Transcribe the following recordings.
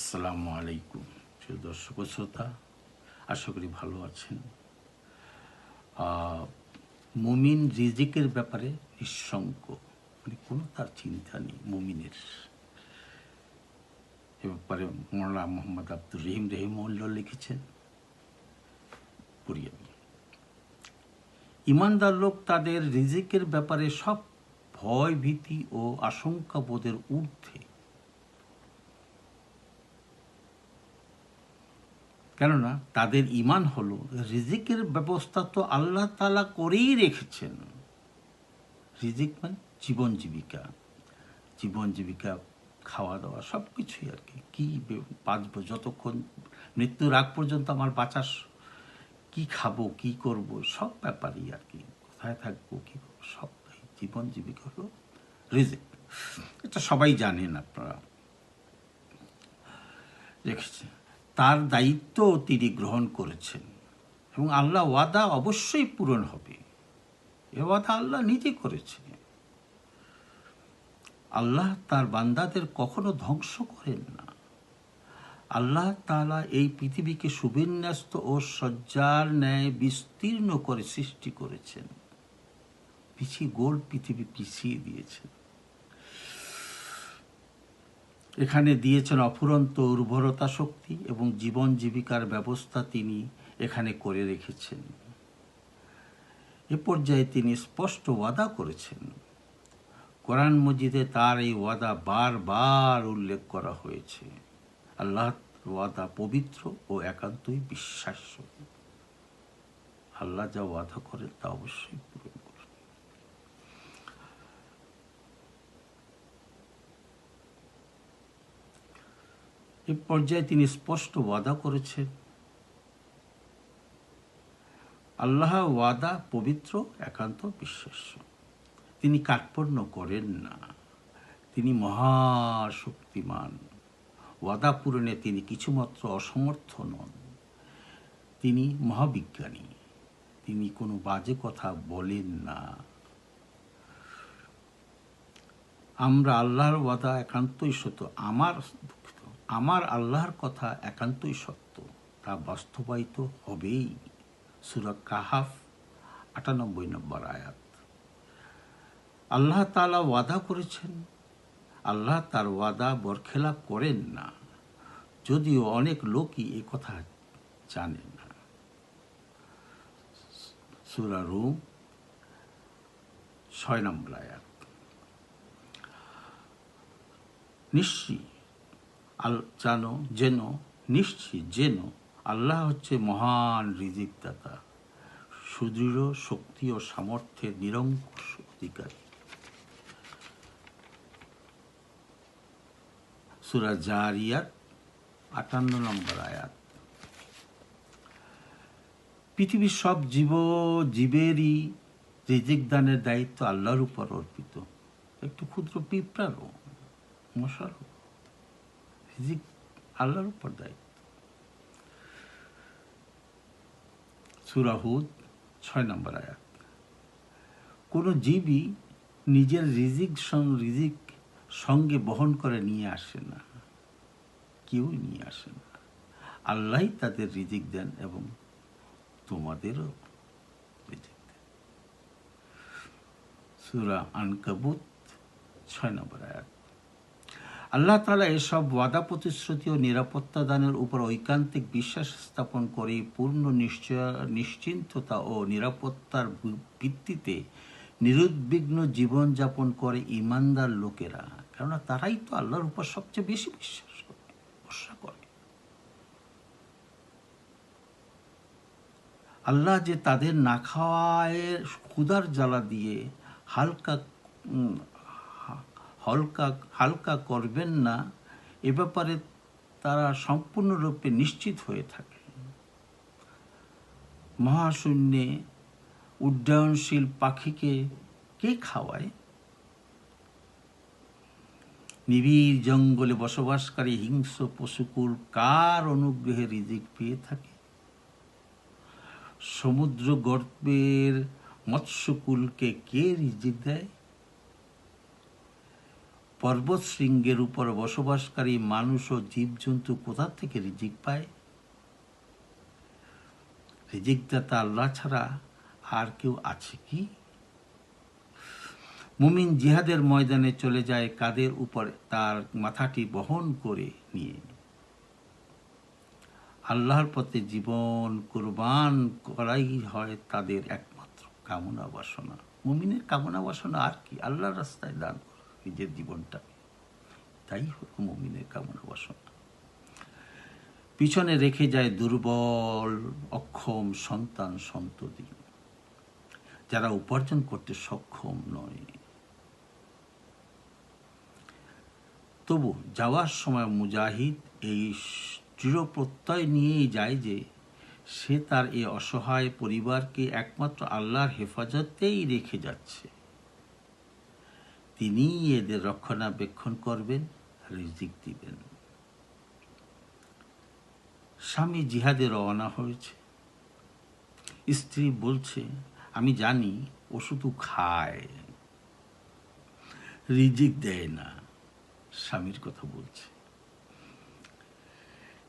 আসসালামু আলাইকুম, প্রিয় দর্শক শ্রোতা। আশা করি ভালো আছেন। মুমিন রিজিকের ব্যাপারে নিঃশঙ্ক মানে কোনো তার চিন্তা নেই মুমিনের। এ ব্যাপারে মোল্লা মোহাম্মদ আব্দুর রহিম রহিমউল্লাহ লিখেছেন, পড়ি ইমানদার লোক তাদের রিজিকের ব্যাপারে সব ভয় ভীতি ও আশঙ্কা বোধের ঊর্ধ্বে কেননা তাদের ইমান হলো রিজিকের ব্যবস্থা তো আল্লাহ তালা করেই রেখেছেন। রিজিক মানে জীবন জীবিকা। জীবন জীবিকা খাওয়া দাওয়া সব কিছুই আর কি। কী বাঁচবো, যতক্ষণ মৃত্যুর আগ পর্যন্ত আমার বাঁচার কি খাব, কি করব, সব ব্যাপারই আর কি। কোথায় থাকব, কি করব, সব জীবন জীবিকা হলো রিজিক। এটা সবাই জানেন আপনারা। রেখেছে। তার দায়িত্ব তিনি গ্রহণ করেছেন। এবং আল্লাহ ওয়াদা অবশ্যই পূরণ হবে। এ ওয়াদা আল্লাহ নিজে করেছে আল্লাহ তার বান্দাদের কখনো ধ্বংস করেন না। আল্লাহ তালা এই পৃথিবীকে সুবিন্যস্ত ও সজ্জার ন্যায় বিস্তীর্ণ করে সৃষ্টি করেছেন। পিছিয়ে গোল পৃথিবী পিছিয়ে দিয়েছেন। এখানে দিয়েছেন অফুরন্ত উর্বরতা শক্তি এবং জীবন জীবিকার ব্যবস্থা তিনি এখানে করে রেখেছেন। এ পর্যায়ে তিনি স্পষ্ট ওয়াদা করেছেন। কোরআন মজিদে তার এই ওয়াদা বারবার উল্লেখ করা হয়েছে। আল্লাহ ওয়াদা পবিত্র ও একান্তই বিশ্বাস্য। আল্লাহ যা ওয়াদা করেন তা অবশ্যই পূরণ এ পর্যায়ে তিনি স্পষ্ট ওয়াদা করেছেন। আল্লাহ ওয়াদা পবিত্র, একান্ত বিশ্বাস। তিনি কার্পণ্য করেন না। তিনি মহাশক্তিমান। ওয়াদা পূরণে তিনি কিছুমাত্র অসমর্থ নন। তিনি মহাবিজ্ঞানী। তিনি কোনো বাজে কথা বলেন না। আমরা আল্লাহর ওয়াদা একান্তই সত্য। আমার আমার আল্লাহর কথা একান্তই সত্য, তা বাস্তবায়িত হবেই। সুরা কাহাফ, আটানব্বই নম্বর আয়াত। আল্লাহ তালা ওয়াদা করেছেন, আল্লাহ তার ওয়াদা বরখেলাপ করেন না, যদিও অনেক লোকই এ কথা জানে না। সুরা রুম, ছয় নম্বর আয়াত। নিশ্চয়ই আল, জানো যেন নিশ্চিত যেন আল্লাহ হচ্ছে মহান রিজিক দাতা সুদৃঢ় শক্তি ও সামর্থ্যের নিরঙ্কুশ অধিকারী। সুরা জারিয়াত আটান্ন নম্বর আয়াত। পৃথিবীর সব জীব জীবেরই রিজিক দানের দায়িত্ব আল্লাহর উপর অর্পিত। একটু ক্ষুদ্র পিঁপড়ারও, মশারও। রিজিক আল্লাহর উপর দায়িত্ব। সুরাহুদ ছয় নম্বর আয়াত। কোনো জীবই নিজের রিজিক রিজিক সঙ্গে বহন করে নিয়ে আসে না। কেউ নিয়ে আসে না। আল্লাহ তাদের রিজিক দেন এবং তোমাদেরও রিজিক দেন। সুরা আনকাবুত, ছয় নম্বর আয়াত। আল্লাহ তালা এসব ওয়াদা, প্রতিশ্রুতি ও নিরাপত্তা দানের উপর ঐকান্তিক বিশ্বাস স্থাপন করে পূর্ণ নিশ্চয়, নিশ্চিন্ততা ও নিরাপত্তার ভিত্তিতে নিরুদ্বিগ্ন জীবনযাপন করে ইমানদার লোকেরা। কেননা তারাই তো আল্লাহর উপর সবচেয়ে বেশি বিশ্বাস করে, ভরসা করে। আল্লাহ যে তাদের না খাওয়ায়ের ক্ষুধার জ্বালা দিয়ে হালকা হালকা হালকা করবেন না, এ ব্যাপারে তারা সম্পূর্ণরূপে নিশ্চিত হয়ে থাকে। মহাশূন্যে উড্ডয়নশীল পাখিকে কে খাওয়ায়? নিবিড় জঙ্গলে বসবাসকারী হিংস্র পশুকুল কার অনুগ্রহে রিজিক পেয়ে থাকে? সমুদ্র গর্ভের মৎস্যকুলকে কে রিজিক দেয়? পর্বত শৃঙ্গের উপর বসবাসকারী মানুষ ও জীবজন্তু কোথা থেকে রিজিক পায়? রিজিকদাতা আল্লাহ ছাড়া আর কেউ আছে কি? মুমিন জিহাদের ময়দানে চলে যায় কাদের উপর? তার মাথাটি বহন করে নিয়ে। আল্লাহর পথে জীবন কোরবান করাই হয় তাদের একমাত্র কামনা বাসনা। মুমিনের কামনা বাসনা আর কি? আল্লাহর রাস্তায় দান নিজের জীবনটা। তাই হলো মুমিনের কামনা বাসনা। পিছনে রেখে যায় দুর্বল, অক্ষম, সন্তান সন্ততি, যারা উপার্জন করতে সক্ষম নয়। তবু যাওয়ার সময় মুজাহিদ এই দৃঢ় প্রত্যয় নিয়েই যায় যে সে তার এই অসহায় পরিবারকে একমাত্র আল্লাহর হেফাজতেই রেখে যাচ্ছে। তিনি এদের রক্ষণাবেক্ষণ করবেন, রিজিক দিবেন। স্বামী জিহাদে রওনা হয়েছে। স্ত্রী বলছে, আমি জানি ও শুধু খায়। রিজিক দেয় না। স্বামীর কথা বলছে।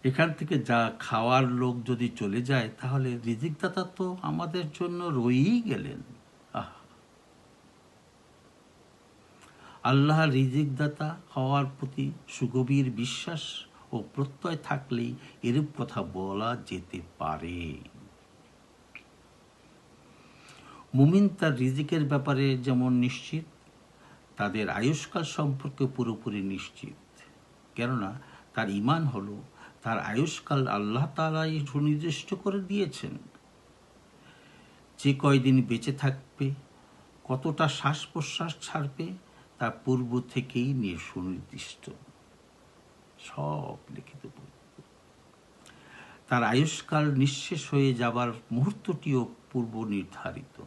এখান থেকে যা খাওয়ার লোক যদি চলে যায়, তাহলে রিজিকদাতা তো আমাদের জন্য রয়েই গেলেন। আল্লাহ রিজিকদাতা হওয়ার প্রতি সুগভীর বিশ্বাস ও প্রত্যয় থাকলেই এরূপ কথা বলা যেতে পারে। মুমিন তার রিজিকের ব্যাপারে যেমন নিশ্চিত, তাদের আয়ুষ্কাল সম্পর্কে পুরোপুরি নিশ্চিত। কেননা তার ইমান হলো, তার আয়ুষ্কাল আল্লাহ তালাই সুনির্দিষ্ট করে দিয়েছেন। যে কয়দিন বেঁচে থাকবে, কতটা শ্বাস প্রশ্বাস ছাড়বে তা পূর্ব থেকেই নিয়ে সুনির্দিষ্ট। সব লিখিত তার আয়ুষ্কাল নিঃশেষ হয়ে যাবার মুহূর্তটিও পূর্ব নির্ধারিত।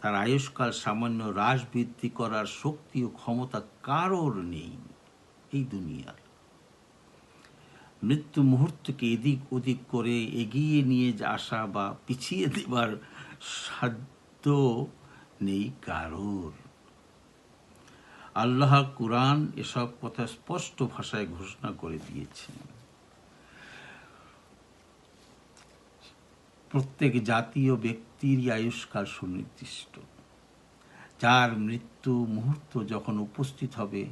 তার আয়ুষ্কাল সামান্য হ্রাস বৃদ্ধি করার শক্তি ও ক্ষমতা কারোর নেই এই দুনিয়ার। মৃত্যু মুহূর্তকে এদিক ওদিক করে এগিয়ে নিয়ে আসা বা পিছিয়ে দেবার সাধ্য নেই কারোর। আল্লাহ কুরআন এসব কথা স্পষ্ট ভাষায় ঘোষণা করে দিয়েছেন। প্রত্যেক জাতীয় ব্যক্তিরই আয়ুষ্কাল সুনির্দিষ্ট। যার মৃত্যু মুহূর্ত যখন উপস্থিত হবে,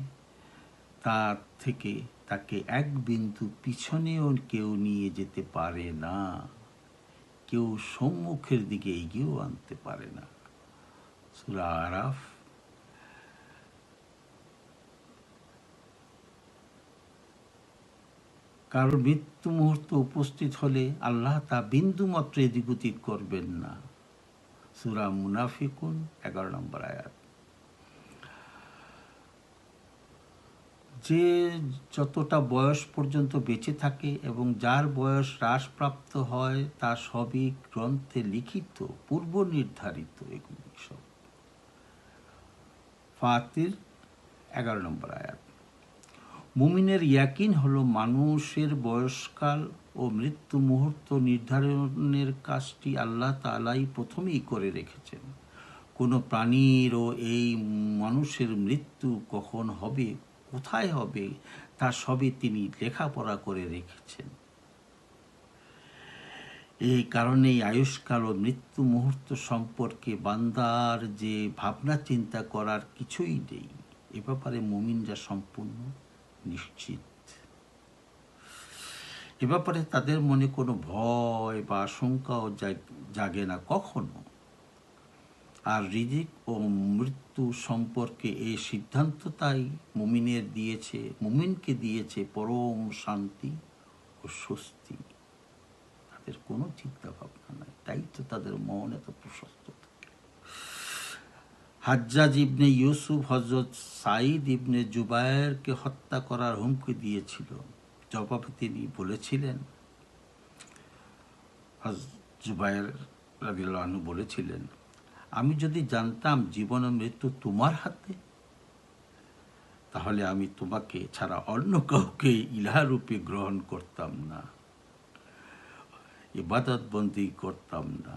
তার থেকে তাকে এক বিন্দু পিছনেও কেউ নিয়ে যেতে পারে না। কেউ সম্মুখের দিকে এগিয়েও আনতে পারে না। সুরা আরাফ কারোর মৃত্যু মুহূর্ত উপস্থিত হলে আল্লাহ তা বিন্দু মাত্র এদিক ওদিক করবেন না। সুরা মুনাফিকুন, এগারো নম্বর আয়াত। যে যতটা বয়স পর্যন্ত বেঁচে থাকে এবং যার বয়স হ্রাসপ্রাপ্ত হয়, তা সবই গ্রন্থে লিখিত, পূর্ব নির্ধারিত এগুলি সব। ফাতির, এগারো নম্বর আয়াত। মুমিনের ইয়াকিন হলো মানুষের বয়সকাল ও মৃত্যু মুহূর্ত নির্ধারণের কাজটি আল্লাহ তালাই প্রথমেই করে রেখেছেন। কোনো প্রাণীর ও এই মানুষের মৃত্যু কখন হবে, কোথায় হবে, তা সবই তিনি লেখাপড়া করে রেখেছেন। এই কারণেই আয়ুষ্কাল ও মৃত্যু মুহূর্ত সম্পর্কে বান্দার যে ভাবনা চিন্তা করার কিছুই নেই। এ ব্যাপারে মুমিনরা সম্পূর্ণ নিশ্চিত। এ ব্যাপারে তাদের মনে কোনো ভয় বা আশঙ্কাও জাগে না কখনো। আর রিজিক ও মৃত্যু সম্পর্কে এই সিদ্ধান্ত তাই মুমিনের দিয়েছে, মুমিনকে দিয়েছে পরম শান্তি ও স্বস্তি। তাদের কোনো চিন্তা ভাবনা নাই, তাই তো তাদের মন এত প্রশস্ত। হাজ্জাজ ইবনে ইউসুফ হজরত সাইদ ইবনে জুবায়েরকে হত্যা করার হুমকি দিয়েছিল। জবাবে তিনি বলেছিলেন হজ জুবায়ের রাদিল্লাহু বলেছিলেন, আমি যদি জানতাম জীবন মৃত্যু তোমার হাতে, তাহলে আমি তোমাকে ছাড়া অন্য কাউকে ইলাহারূপে গ্রহণ করতাম না ইবাদতবন্দি করতাম না।